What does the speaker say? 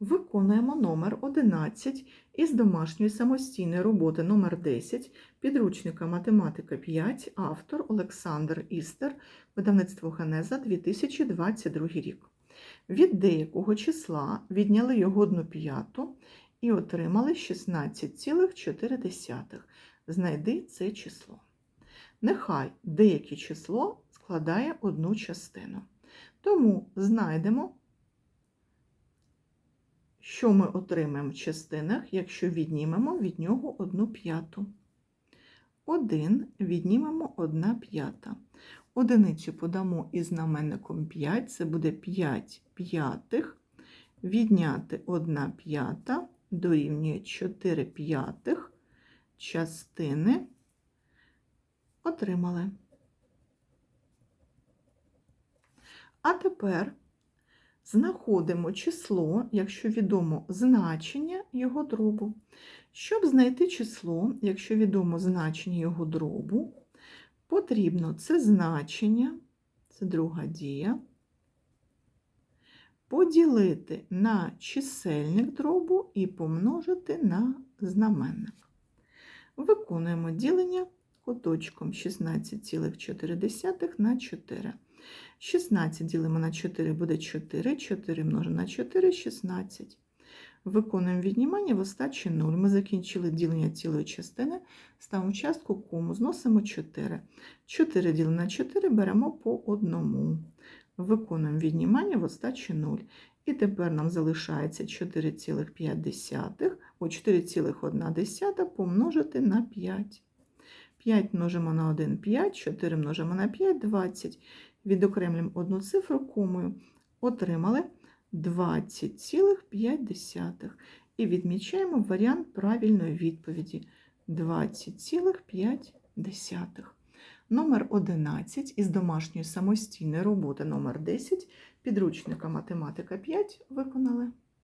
Виконуємо номер 11 із домашньої самостійної роботи номер 10 підручника математика 5, автор Олександр Істер, видавництво Генеза 2022 рік. Від деякого числа відняли його одну п'яту і отримали 16,4. Знайди це число. Нехай деяке число складає одну частину. Тому знайдемо, що ми отримаємо в частинах, якщо віднімемо від нього одну п'яту. 1 віднімемо 1 п'ята. Одиницю подамо із знаменником 5, це буде 5 п'ятих. Відняти 1 п'ята дорівнює 4 п'ятих частини. Отримали. А тепер знаходимо число, якщо відомо значення його дробу. Щоб знайти число, якщо відомо значення його дробу, потрібно це значення, це друга дія, поділити на чисельник дробу і помножити на знаменник. Виконуємо ділення куточком 16,4 на 4. 16 ділимо на 4 буде 4, 4 множимо на 4 16. Виконуємо віднімання в остачі 0. Ми закінчили ділення цілої частини, ставимо частку кому, зносимо 4. 4 ділимо на 4 беремо по одному. Виконуємо віднімання в остачі 0. І тепер нам залишається 4,5, о 4,1 помножити на 5. 5 множимо на 1 5, 4 множимо на 5 20. Відокремлюємо одну цифру комою. Отримали 20,5. І відмічаємо варіант правильної відповіді 20,5. Номер 11 із домашньої самостійної роботи номер 10 підручника математика 5 виконали.